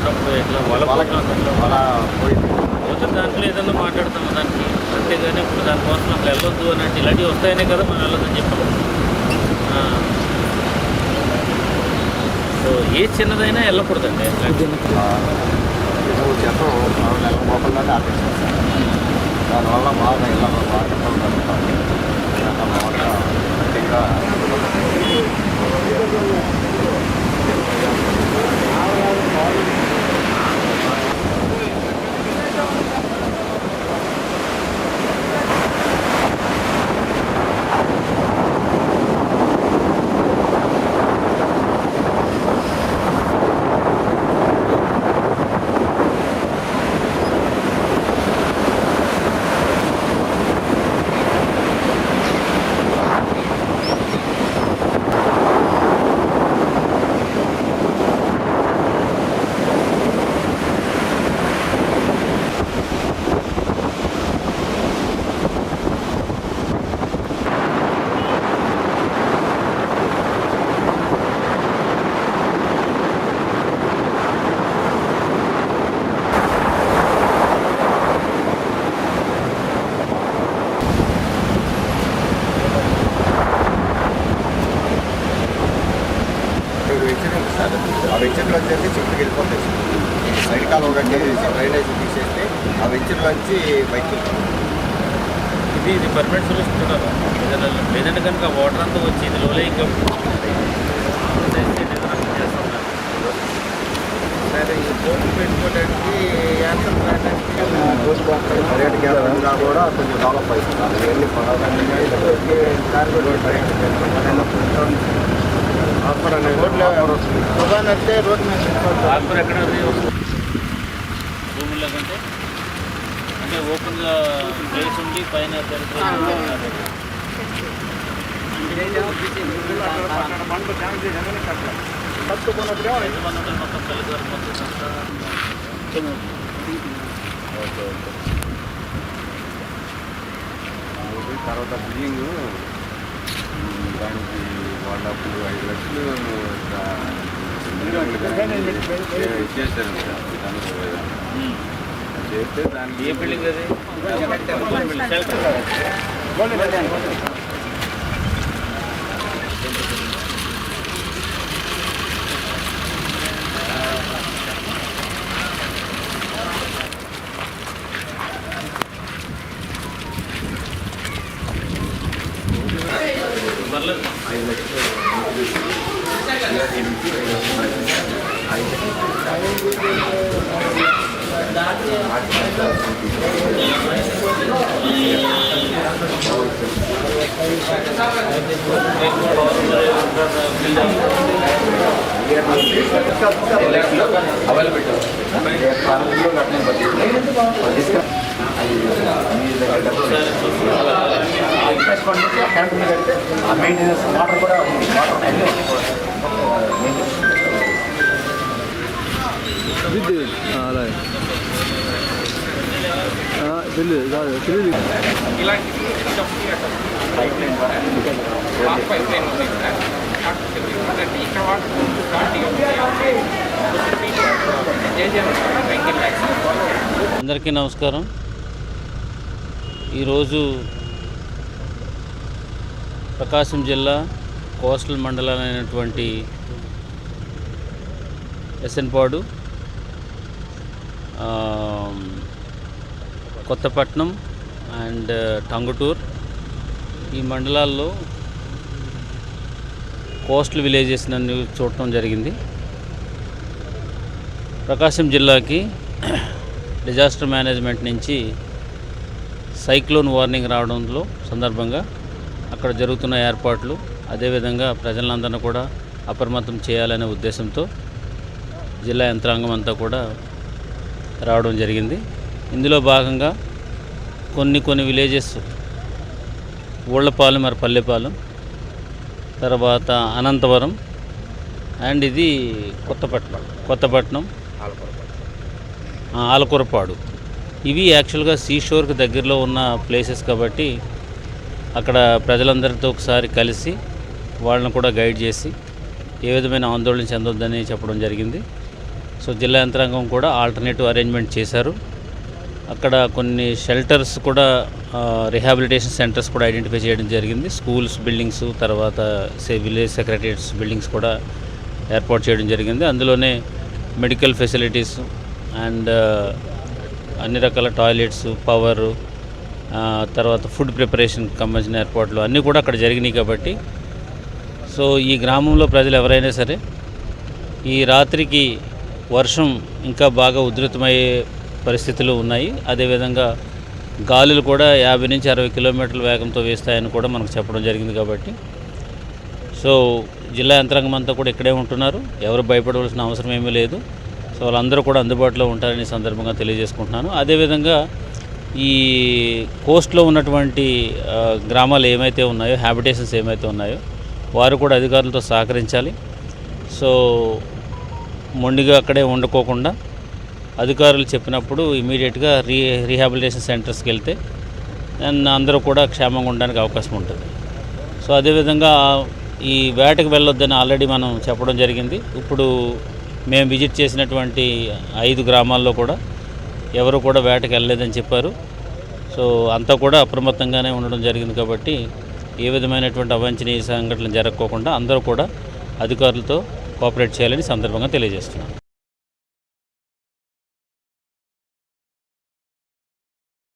ఉన్నప్పుడు వాళ్ళ దాంట్లో ఏదైనా మాట్లాడతాము దానికి? అంతేగాని ఇప్పుడు దానికోసం అట్లా వెళ్ళొద్దు అని అంటే ఇలాంటివి వస్తాయనే కదా మనం వెళ్ళొద్దని చెప్పాము సో ఏ చిన్నదైనా వెళ్ళకూడదండి. దానివల్ల బాగా ఇలా బాగా కట్టడం డ్రైనేజ్ తీసేస్తే ఆ వెంచర్లో వచ్చి బయటకు ఇది ఇది పర్మనెంట్ సొల్యూషన్ చూడాలి ఏదైనా లేదంటే కనుక వాటర్ అంతా వచ్చి ఇది లోలే ఇంకా సరే ఈ బోట్లు పెట్టుకోవడానికి పర్యాటక కేంద్రంగా కూడా కొంచెం డెవలప్ అవుతుంది రోడ్లు ఆకుకూర ఎక్కడ ఉంది? భూముల్లో కంటే అంటే ఓపెన్గా ప్లేస్ ఉండి పైన మొత్తం ఓకే ఓకే తర్వాత బిల్డింగ్ దానికి వాళ్ళ అప్పుడు ఐదు లక్షలు ఇచ్చేసారు చేస్తే దానికి ఏ బిల్డింగ్ అది షెల్టర్ పర్లేదు ఐదు లక్షలు మెయింటెనెన్స్ వాటర్ కూడా ఉంది వాటర్ అన్నీ విద్యుత్ అలాగే బిల్లు కాదు బిల్లు పైప్ లైన్ ద్వారా అందరికీ నమస్కారం. ఈరోజు ప్రకాశం జిల్లా కోస్టల్ మండలం అయినటువంటి ఎస్ఎన్పాడు Um, Kothapatnam and Tangutur uh, ఈ మండలాల్లో కోస్టల్ విలేజెస్ నన్ను చూడటం జరిగింది. ప్రకాశం జిల్లాకి డిజాస్టర్ మేనేజ్మెంట్ నుంచి సైక్లోన్ వార్నింగ్ రావడంలో సందర్భంగా అక్కడ జరుగుతున్న ఏర్పాట్లు అదేవిధంగా ప్రజలందరినీ కూడా అప్రమత్తం చేయాలనే ఉద్దేశంతో జిల్లా యంత్రాంగం అంతా కూడా రావడం జరిగింది. ఇందులో భాగంగా కొన్ని కొన్ని విలేజెస్ ఊళ్ళపాలెం మరి పల్లెపాలెం తర్వాత అనంతవరం అండ్ ఇది కొత్తపట్నం కొత్తపట్నం ఆలకూరపాడు. ఇవి యాక్చువల్గా సీషోర్కి దగ్గరలో ఉన్న ప్లేసెస్ కాబట్టి అక్కడ ప్రజలందరితో ఒకసారి కలిసి వాళ్ళని కూడా గైడ్ చేసి ఏ విధమైన ఆందోళన చెందొద్దని చెప్పడం జరిగింది. సో జిల్లా యంత్రాంగం కూడా ఆల్టర్నేటివ్ అరేంజ్మెంట్ చేశారు. అక్కడ కొన్ని షెల్టర్స్ కూడా రిహాబిలిటేషన్ సెంటర్స్ కూడా ఐడెంటిఫై చేయడం జరిగింది. స్కూల్స్ బిల్డింగ్స్ తర్వాత సే విలేజ్ సెక్రటరియట్స్ బిల్డింగ్స్ కూడా ఏర్పాటు చేయడం జరిగింది. అందులోనే మెడికల్ ఫెసిలిటీస్ అండ్ అన్ని రకాల టాయిలెట్స్ పవర్ తర్వాత ఫుడ్ ప్రిపరేషన్కి సంబంధించిన ఏర్పాట్లు అన్నీ కూడా అక్కడ జరిగినాయి కాబట్టి. సో ఈ గ్రామంలో ప్రజలు ఎవరైనా సరే ఈ రాత్రికి వర్షం ఇంకా బాగా ఉధృతమయ్యే పరిస్థితులు ఉన్నాయి. అదేవిధంగా గాలులు కూడా యాభై నుంచి అరవై కిలోమీటర్ల వేగంతో వేస్తాయని కూడా మనకు చెప్పడం జరిగింది కాబట్టి. సో జిల్లా యంత్రాంగం అంతా కూడా ఇక్కడే ఉంటున్నారు. ఎవరు భయపడవలసిన అవసరం ఏమీ లేదు. సో వాళ్ళందరూ కూడా అందుబాటులో ఉంటారని సందర్భంగా తెలియజేసుకుంటున్నాను. అదేవిధంగా ఈ కోస్ట్లో ఉన్నటువంటి గ్రామాలు ఏమైతే ఉన్నాయో హ్యాబిటేషన్స్ ఏమైతే ఉన్నాయో వారు కూడా అధికారులతో సహకరించాలి. సో మొండిగా అక్కడే వండుకోకుండా అధికారులు చెప్పినప్పుడు ఇమీడియట్గా రీ రీహాబిలిటేషన్ సెంటర్స్కి వెళ్తే అండ్ అందరూ కూడా క్షేమంగా ఉండడానికి అవకాశం ఉంటుంది. సో అదేవిధంగా ఈ వేటకు వెళ్ళొద్దని ఆల్రెడీ మనం చెప్పడం జరిగింది. ఇప్పుడు మేము విజిట్ చేసినటువంటి ఐదు గ్రామాల్లో కూడా ఎవరు కూడా వేటకు వెళ్ళలేదని చెప్పారు. సో అంతా కూడా అప్రమత్తంగానే ఉండడం జరిగింది కాబట్టి ఏ విధమైనటువంటి అవాంఛనీయ సంఘటనలు జరగకోకుండా అందరూ కూడా అధికారులతో కోఆపరేట్ చేయాలని సందర్భంగా తెలియజేస్తున్నాను